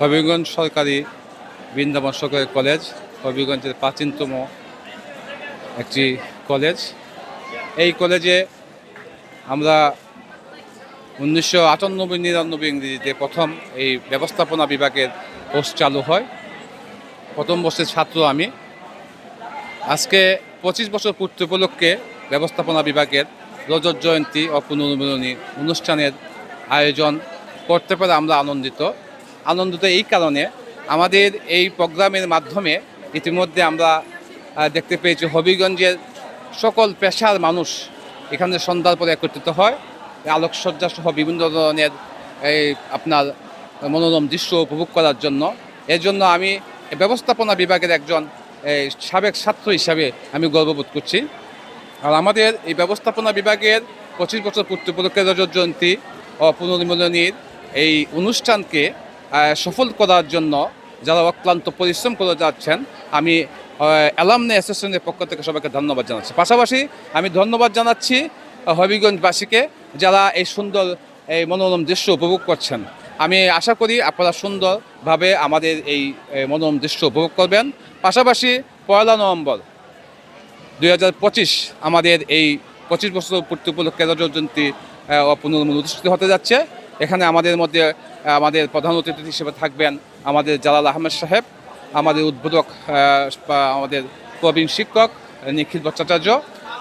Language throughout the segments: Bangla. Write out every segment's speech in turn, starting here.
হবিগঞ্জ সরকারি বৃন্দাবন সরকারি কলেজ, হবিগঞ্জের প্রাচীনতম একটি কলেজ। এই কলেজে আমরা উনিশশো আটানব্বই নিরানব্বই ইংরেজিতে প্রথম এই ব্যবস্থাপনা বিভাগের কোর্স চালু হয়। প্রথম বর্ষের ছাত্র আমি। আজকে পঁচিশ বছর পূর্তি উপলক্ষে ব্যবস্থাপনা বিভাগের রজত জয়ন্তী ও পুনর্মিলনী অনুষ্ঠানের আয়োজন করতে পারে আমরা আনন্দিত। আনন্দিত এই কারণে আমাদের এই প্রোগ্রামের মাধ্যমে ইতিমধ্যে আমরা দেখতে পেয়েছি হবিগঞ্জের সকল পেশার মানুষ এখানে সন্ধ্যার পরে একত্রিত হয়। আলোকসজ্জা সহ বিভিন্ন ধরনের এই আপনার মনোরম দৃশ্য উপভোগ করার জন্য। এর জন্য আমি ব্যবস্থাপনা বিভাগের একজন সাবেক ছাত্র হিসাবে আমি গর্ববোধ করছি। আর আমাদের এই ব্যবস্থাপনা বিভাগের পঁচিশ বছর পূর্তি উপলক্ষে রজত জয়ন্তী ও পুনর্মিলনীর এই অনুষ্ঠানকে সফল করার জন্য যারা অক্লান্ত পরিশ্রম করে যাচ্ছেন, আমি অ্যালামনে অ্যাসোসিয়েশনের পক্ষ থেকে সবাইকে ধন্যবাদ জানাচ্ছি। পাশাপাশি আমি ধন্যবাদ জানাচ্ছি হবিগঞ্জবাসীকে যারা এই সুন্দর, এই মনোরম দৃশ্য উপভোগ করছেন। আমি আশা করি আপনারা সুন্দরভাবে আমাদের এই এই মনোরম দৃশ্য উপভোগ করবেন। পাশাপাশি পয়লা নভেম্বর দু হাজার পঁচিশ আমাদের এই পঁচিশ বছর পূর্তি উপলক্ষে রজত জয়ন্তী পুনর্মূল অনুষ্ঠিত হতে যাচ্ছে। এখানে আমাদের মধ্যে আমাদের প্রধান অতিথি হিসেবে থাকবেন আমাদের জালাল আহমেদ সাহেব, আমাদের উদ্বোধক আমাদের প্রবীণ শিক্ষক নিখিল ভট্টাচার্য,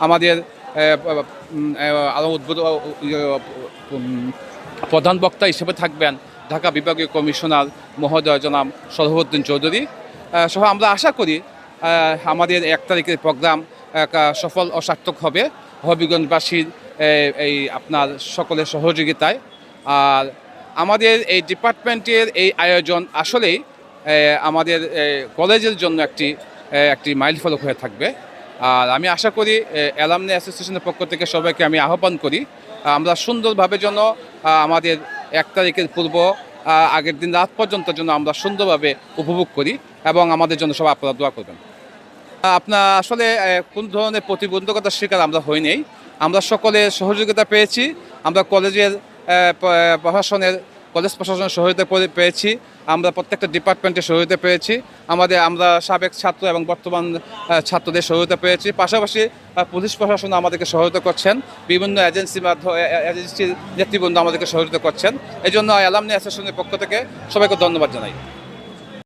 আমাদের আরও উদ্বোধক প্রধান বক্তা হিসেবে থাকবেন ঢাকা বিভাগীয় কমিশনার মহোদয় জনাম সরহদ্দিন চৌধুরী। সহ আমরা আশা করি আমাদের এক তারিখের প্রোগ্রাম সফল ও সার্থক হবে। হবিগঞ্জবাসীর এই আপনার সকলের সহযোগিতায় আর আমাদের এই ডিপার্টমেন্টের এই আয়োজন আসলেই আমাদের কলেজের জন্য একটি একটি মাইল ফলক হয়ে থাকবে। আর আমি আশা করি অ্যালামনি অ্যাসোসিয়েশনের পক্ষ থেকে সবাইকে আমি আহ্বান করি, আমরা সুন্দরভাবে যেন আমাদের এক তারিখের পূর্ব আগের দিন রাত পর্যন্ত যেন আমরা সুন্দরভাবে উপভোগ করি এবং আমাদের জন্য সবাই আপনারা দোয়া করবেন। আপনার আসলে কোন ধরনের প্রতিবন্ধকতার শিকার আমরা হই আমরা সকলে সহযোগিতা পেয়েছি। আমরা কলেজের প্রশাসনের, কলেজ প্রশাসনের সহযোগিতা পেয়েছি। আমরা প্রত্যেকটা ডিপার্টমেন্টের সহযোগিতা পেয়েছি। আমাদের, আমরা সাবেক ছাত্র এবং বর্তমান ছাত্রদের সহযোগিতা পেয়েছি। পাশাপাশি পুলিশ প্রশাসন আমাদেরকে সহযোগিতা করছেন। বিভিন্ন এজেন্সি মাধ্যমে এজেন্সির নেতৃবৃন্দ আমাদেরকে সহযোগিতা করছেন। এই জন্য অ্যালামনি অ্যাসোসিয়েশনের পক্ষ থেকে সবাইকে ধন্যবাদ জানাই।